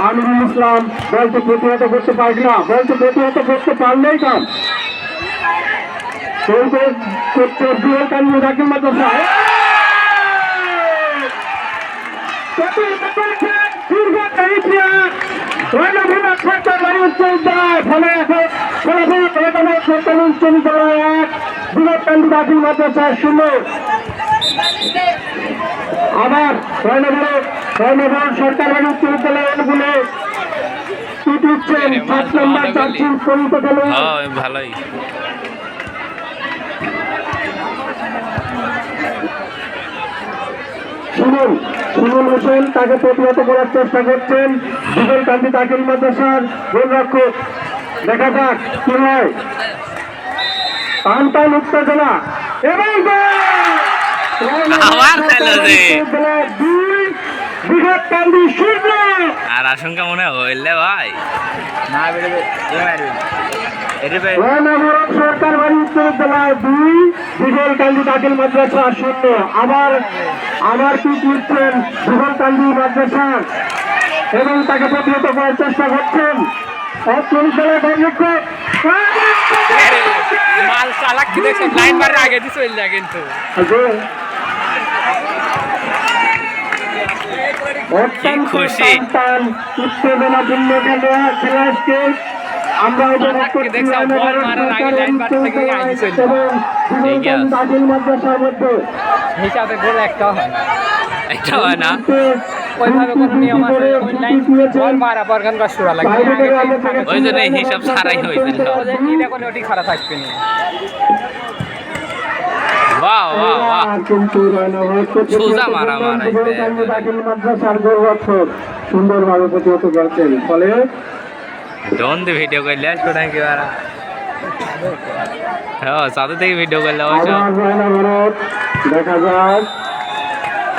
আমিরুল ইসলাম বলতে প্রতিহত করতে পারবে না বলতে প্রতিহত করতে পারলেই কাম আবার উচ্চ হ্যাঁ ভালোই। সুমন সুমন হোসেন তাকে প্রতিহত করার চেষ্টা করছেন। যুগল কান্দি দাখিল মাদ্রাসার গোলরক্ষক। দেখা যাক কি হয়। টান টান উত্তেজনা। এবং! আবার খেলো রে। দুই বৃহৎ কান্দি সূর্য আর আশঙ্কা মনে হইলে ভাই। না বেরোবে সরকার বাড়ি উচ্চ বিদ্যালয় দুই বিগল কান্দি দাখিল মাদ্রাসা শূন্য। আবার আবার কি করছেন? বিগল কান্দি মাদ্রাসা। এবং তাকে প্রতিহত করার চেষ্টা করছেন। অত্র বিদ্যালয় কর্মীক্ষক মাল চালাক কি দেখছ লাইন মারে আগে দিয়ে চলে যায় কিন্তু। খুশি। আমরা মধ্যে। হিসাবে গোল একটাও হয় না। হয় না। ওইভাবে কোনো নিয়ম আছে? ওই লাইন বল মারা পর গান সুরা লাগে ওই জন্য হিসাব ছাড়াই হয়েছিল ওদের কি ওটি খারাপ থাকবে না। বাহ সোজা মারা মারা মাদ্রাসার গোলরক্ষক সুন্দরভাবে প্রতিহত করছেন ফলে ডোন ভিডিও করলে বারা হ্যাঁ সাথে থেকে ভিডিও করলে দেখা যাক।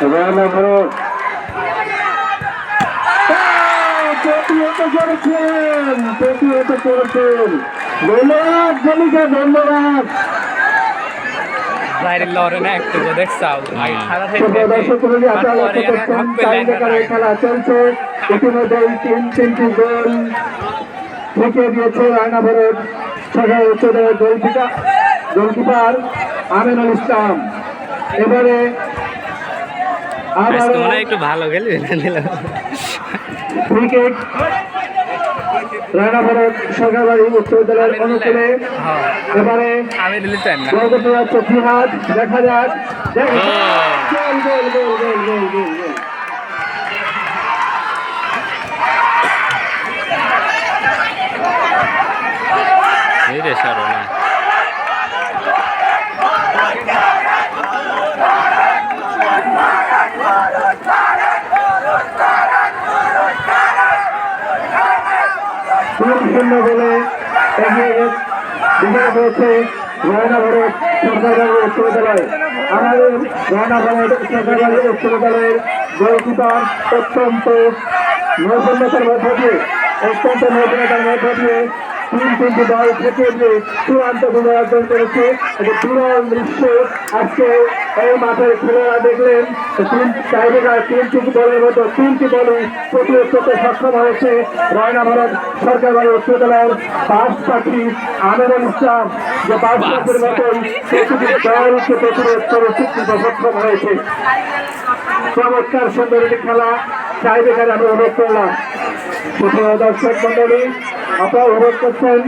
রয়না ভারত ধন্যবাদ বাইরে লড়ে একটু দেখছাও লক্ষ্য করছেন টাইব্রেকারে খেলা চলছে ইতিমধ্যে তিন তিনটি গোল ঠেকিয়ে দিয়েছে রায়না ভারত সরকার উচ্চদয়ের গোলকিপার গোলকিপার আমিনুল ইসলাম এবারে আবার মনে একটু ভালো খেলবে ক্রিকেট রায়না ভারত সরকার বাড়ি উচ্চ বিদ্যালয়ের অনুকূলে এবারে চোখি ফিহাদ দেখা যাক। এই রে সরো না তিন শূন্য বলে এগিয়ে গে- বিজয় হয়েছে রয়না ভারত সরকারি উচ্চ আমাদের গোলকিপার অত্যন্ত নৈপুণ্যতার মধ্য দিয়ে, অত্যন্ত নৈপুণ্যতার মধ্য দিয়ে তিন তিনটি দল থেকে যে চূড়ান্ত বিজয় অর্জন করেছে বিরল দৃশ্য। আজকে এই মাঠের খেলোয়াড়রা দেখলেন, তিন টাইব্রেকার তিনটি দলের মতো তিনটি দলে প্রতিরোধ করতে সক্ষম হয়েছে। রয়না ভারত সরকার বাড়ি উচ্চ পাঁচ পাখি আমিরুল ইসলাম যে পাঁচ পাখির মতন প্রতিটি দলকে প্রতিরোধ করে সক্ষম হয়েছে। চমৎকার সুন্দর একটি খেলা টাইব্রেকারে আমরা অনুরোধ করলাম। দর্শক মন্ডলী আপনারা অনুরোধ করছেন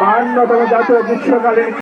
বাহান্নতম জাতীয় গ্রীষ্মকালীন